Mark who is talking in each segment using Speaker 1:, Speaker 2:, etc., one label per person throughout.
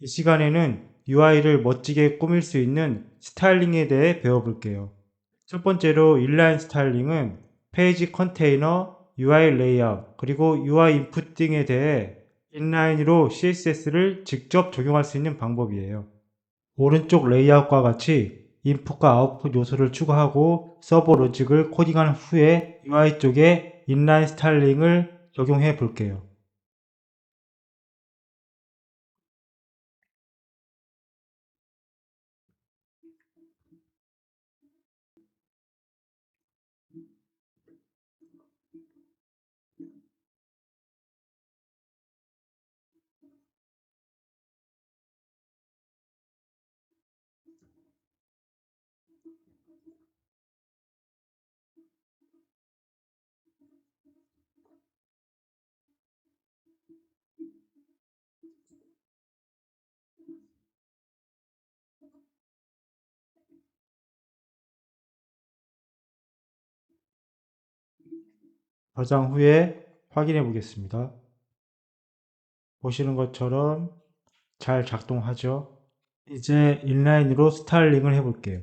Speaker 1: 이 시간에는 UI를 멋지게 꾸밀 수 있는 스타일링에 대해 배워볼게요. 첫 번째로 인라인 스타일링은 페이지 컨테이너, UI 레이아웃, 그리고 UI 인풋 등에 대해 인라인으로 CSS를 직접 적용할 수 있는 방법이에요. 오른쪽 레이아웃과 같이 인풋과 아웃풋 요소를 추가하고 서버 로직을 코딩한 후에 UI 쪽에 인라인 스타일링을 적용해 볼게요. 저장 후에 확인해 보겠습니다. 보시는 것처럼 잘 작동하죠. 이제 인라인으로 스타일링을 해 볼게요.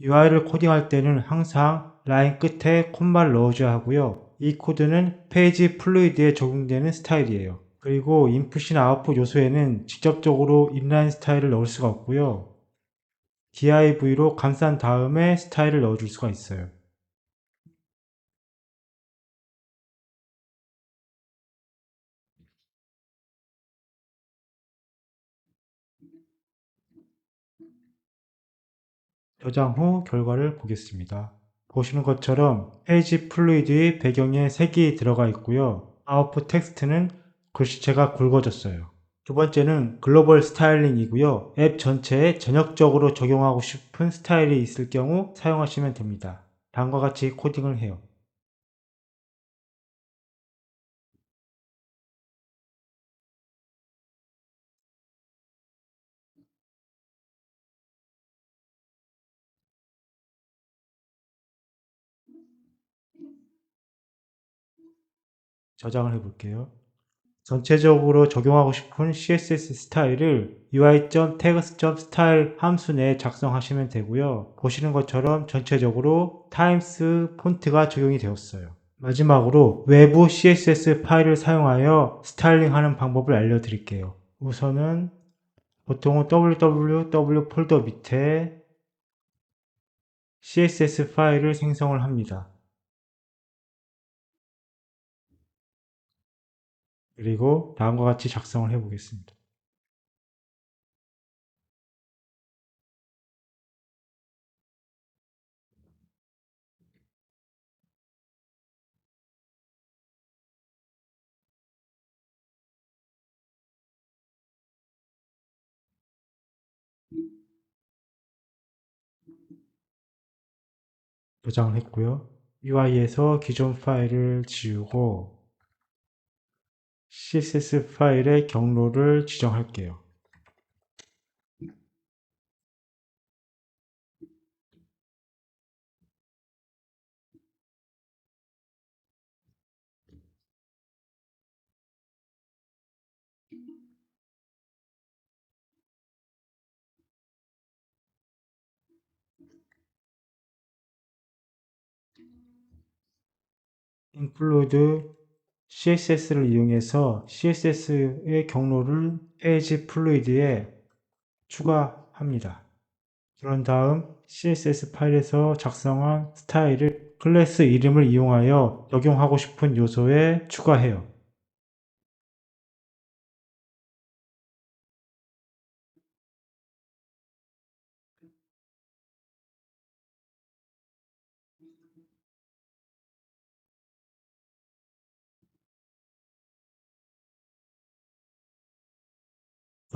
Speaker 1: UI를 코딩할 때는 항상 라인 끝에 콤마를 넣어줘야 하고요. 이 코드는 페이지 플루이드에 적용되는 스타일이에요. 그리고 인풋이나 아웃풋 요소에는 직접적으로 인라인 스타일을 넣을 수가 없고요. div로 감싼 다음에 스타일을 넣어줄 수가 있어요. 저장 후 결과를 보겠습니다. 보시는 것처럼 페이지 플루이드의 배경에 색이 들어가 있고요. 아웃풋 텍스트는 글씨체가 굵어졌어요. 두 번째는 글로벌 스타일링이고요. 앱 전체에 전역적으로 적용하고 싶은 스타일이 있을 경우 사용하시면 됩니다. 다음과 같이 코딩을 해요. 저장을 해볼게요. 전체적으로 적용하고 싶은 CSS 스타일을 ui.text.style 함수 내에 작성하시면 되고요. 보시는 것처럼 전체적으로 타임스 폰트가 적용이 되었어요. 마지막으로 외부 CSS 파일을 사용하여 스타일링하는 방법을 알려드릴게요. 우선은 보통은 www 폴더 밑에 CSS 파일을 생성을 합니다. 그리고 다음과 같이 작성을 해 보겠습니다. 저장을 했고요. UI에서 기존 파일을 지우고 CSS 파일의 경로를 지정할게요. include CSS를 이용해서 CSS의 경로를 페이지 플루이드에 추가합니다. 그런 다음 CSS 파일에서 작성한 스타일을 클래스 이름을 이용하여 적용하고 싶은 요소에 추가해요.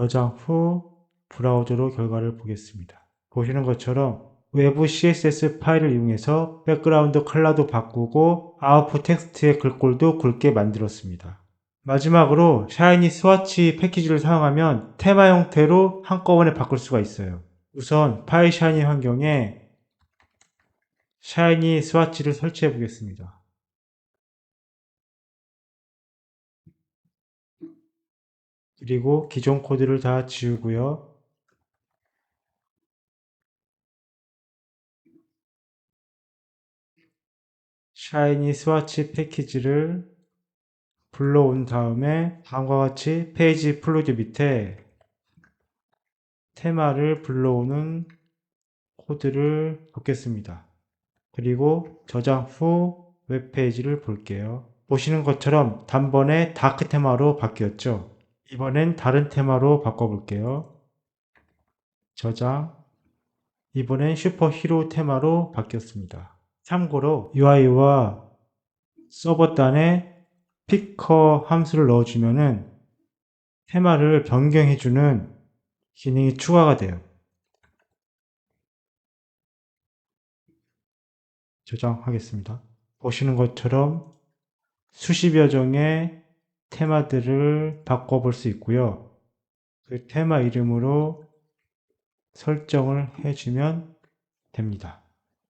Speaker 1: 저장 후 브라우저로 결과를 보겠습니다. 보시는 것처럼 외부 CSS 파일을 이용해서 백그라운드 컬러도 바꾸고 아웃풋 텍스트의 글꼴도 굵게 만들었습니다. 마지막으로 샤이니 스와치 패키지를 사용하면 테마 형태로 한꺼번에 바꿀 수가 있어요. 우선 파이 샤이니 환경에 샤이니 스와치를 설치해 보겠습니다. 그리고 기존 코드를 다 지우고요. 샤이니 스와치 패키지를 불러온 다음에 다음과 같이 페이지 플루드 밑에 테마를 불러오는 코드를 넣겠습니다. 그리고 저장 후 웹페이지를 볼게요. 보시는 것처럼 단번에 다크 테마로 바뀌었죠. 이번엔 다른 테마로 바꿔볼게요. 저장. 이번엔 슈퍼 히로 테마로 바뀌었습니다. 참고로 UI와 서버단에 피커 함수를 넣어주면은 테마를 변경해주는 기능이 추가가 돼요. 저장하겠습니다. 보시는 것처럼 수십여 종의 테마들을 바꿔볼 수 있고요. 그 테마 이름으로 설정을 해주면 됩니다.